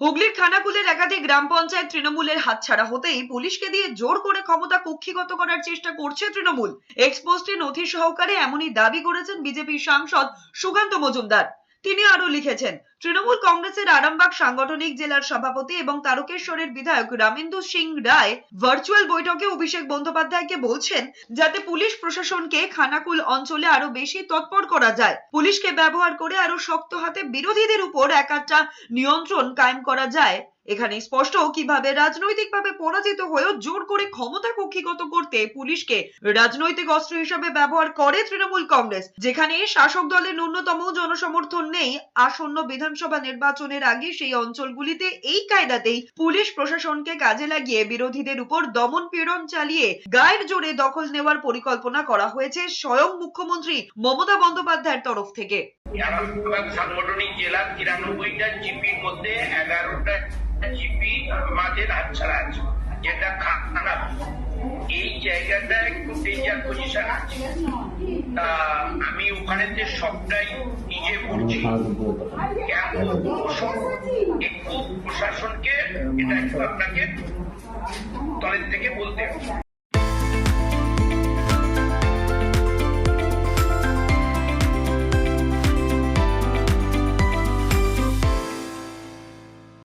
হুগলির খানাকুলের একাধিক গ্রাম পঞ্চায়েত তৃণমূলের হাতছাড়া হতেই পুলিশকে দিয়ে জোর করে ক্ষমতা কক্ষিগত করার চেষ্টা করছে তৃণমূল। এক্সপোস্টে নথি সহকারে এমনই দাবি করেছেন বিজেপির সাংসদ সুকান্ত মজুমদার। তিনি আরও লিখেছেন, তৃণমূল কংগ্রেসের আরামবাগ সাংগঠনিক জেলার সভাপতি এবং তারকেশ্বরের বিধায়ক রামেন্দু সিং রায় ভার্চুয়াল বৈঠকে অভিষেক বন্দ্যোপাধ্যায়কে বলছেন, যাতে পুলিশ প্রশাসনকে খানাকুল অঞ্চলে আরও বেশি তৎপর করা যায়। পুলিশকে ব্যবহার করে আরও শক্ত হাতে বিরোধীদের উপর একাটা নিয়ন্ত্রণ কায়েম করা যায়। এখানে স্পষ্ট কীভাবে রাজনৈতিকভাবে পরাজিত হয়েও জোর করে ক্ষমতা কক্ষিগত করতে পুলিশকে রাজনৈতিক অস্ত্র হিসেবে ব্যবহার করে তৃণমূল কংগ্রেস, যেখানে শাসক দলের ন্যূনতম জনসমর্থন নেই। আসন্ন বিধানসভা নির্বাচনের আগে সেই অঞ্চলগুলিতে এই কায়দাতেই পুলিশ প্রশাসনকে কাজে লাগিয়ে বিরোধীদের উপর দমন পীড়ন চালিয়ে গায়ের জোরে দখল নেওয়ার পরিকল্পনা করা হয়েছে স্বয়ং মুখ্যমন্ত্রী মমতা বন্দ্যোপাধ্যায়ের তরফ থেকে। সাংগঠনিক জেলার তিরানব্বইটা জিপির মধ্যে এগারোটা জিপি আমাদের হাতছাড়া আছে, যেটা এই জায়গাটা একটু ডেঞ্জার পজিশন আছে। তা আমি ওখানেতে সবটাই নিজে করছি। কেন একটু প্রশাসনকে এটা একটু আপনাকে তলের থেকে বলতে